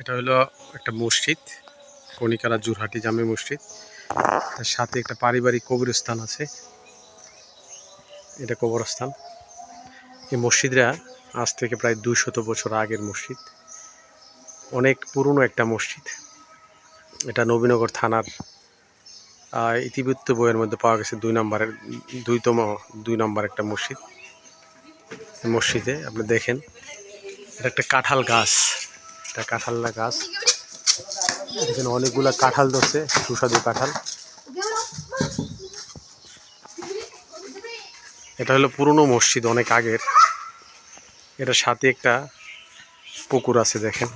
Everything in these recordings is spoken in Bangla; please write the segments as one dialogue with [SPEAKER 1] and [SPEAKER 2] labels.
[SPEAKER 1] এটা হলো একটা মসজিদ, কণিকারা জুরহাটি জামে মসজিদ। তার সাথে একটা পারিবারিক কবরস্থান আছে। এটা কবরস্থান। এই মসজিদরা আজ থেকে প্রায় দুইশত বছর আগের মসজিদ। অনেক পুরনো একটা মসজিদ। এটা নবীনগর থানার ইতিবৃত্ত বইয়ের মধ্যে পাওয়া গেছে দুই নম্বরের, দুইতম, দুই নম্বর একটা মসজিদ। মসজিদে আপনি দেখেন, এটা একটা কাঁঠাল গাছ। এটা কাঁঠালনা গাছ। এখানে অনেকগুলা কাঁঠাল ধরছে, সুস্বাদু কাঁঠাল। এটা হলো পুরনো মসজিদ, অনেক আগের। এটার সাথে একটা পুকুর আছে, দেখেন।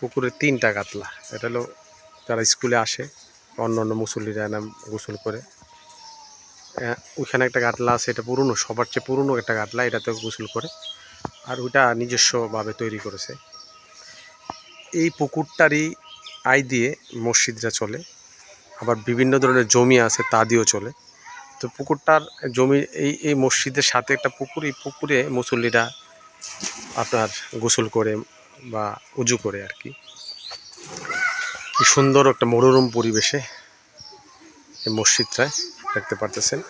[SPEAKER 1] পুকুরে তিনটা কাতলা এটা হলো যারা স্কুলে আসে, অন্য অন্য মুসল্লিরা নাম গোসল করে। ওইখানে একটা কাতলা আছে, এটা পুরনো, সবার চেয়ে পুরনো একটা কাতলা এটাতে গোসল করে। আর ওটা নিজস্বভাবে তৈরি করেছে। এই পুকুরটারই আয় দিয়ে মসজিদরা চলে। আবার বিভিন্ন ধরনের জমি আছে, তা দিয়েও চলে। তো পুকুরটার জমি, এই এই মসজিদের সাথে একটা পুকুর, এই পুকুরে মুসল্লিরা আপনার গোসল করে বা উজু করে আর কি। কি সুন্দর একটা মনোরম পরিবেশে এই মসজিদটায় দেখতে পারতেছেন।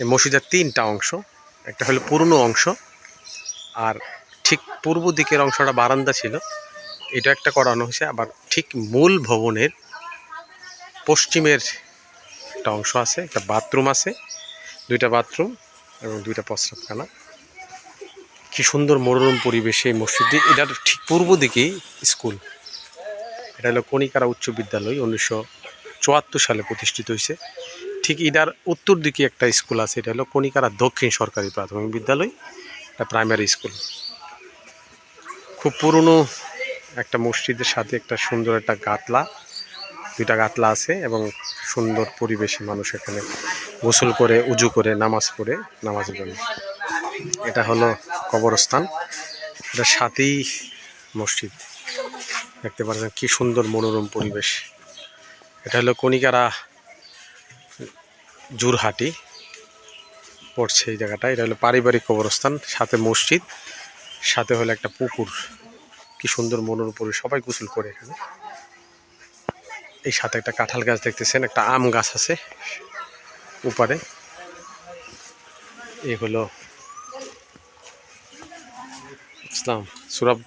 [SPEAKER 1] এই মসজিদের তিনটা অংশ, একটা হলো পুরনো অংশ আর ঠিক পূর্ব দিকের অংশটা বারান্দা ছিল। এটা একটা করানো হয়েছে, আবার ঠিক মূল ভবনের পশ্চিমের একটা অংশ আছে, একটা বাথরুম আছে, দুইটা বাথরুম এবং দুইটা প্রস্রাবখানা। কি সুন্দর মনোরম পরিবেশে এই মসজিদটি এটার ঠিক পূর্ব দিকেই স্কুল। এটা হলো কণিকারা উচ্চ বিদ্যালয়, উনিশশো চুয়াত্তর সালে প্রতিষ্ঠিত হয়েছে। ঠিক এটার উত্তর দিকে একটা স্কুল আছে, এটা হলো কণিকারা দক্ষিণ সরকারি প্রাথমিক বিদ্যালয় একটা প্রাইমারি স্কুল। খুব পুরনো একটা মসজিদের সাথে একটা সুন্দর একটা গাতলা, দুইটা গাতলা আছে এবং সুন্দর পরিবেশে মানুষ এখানে গোসল করে, উজু করে, নামাজ পড়ে, নামাজের জন্য। এটা হলো কবরস্থান। এটার সাথেই মসজিদ। দেখতে পাচ্ছেন কি সুন্দর মনোরম পরিবেশ। এটা হলো কণিকারা জুরহাটি পড়ছে এই জায়গাটা। এটা হলো পারিবারিক কবরস্থান, সাথে মসজিদ, সাথে হলো একটা পুকুর। কি সুন্দর মনের উপরে সবাই গোসল করে এখানে। এই সাথে একটা কাঁঠাল গাছ দেখতেছেন, একটা আম গাছ আছে উপরে। এই হলো ইসলাম সুরাব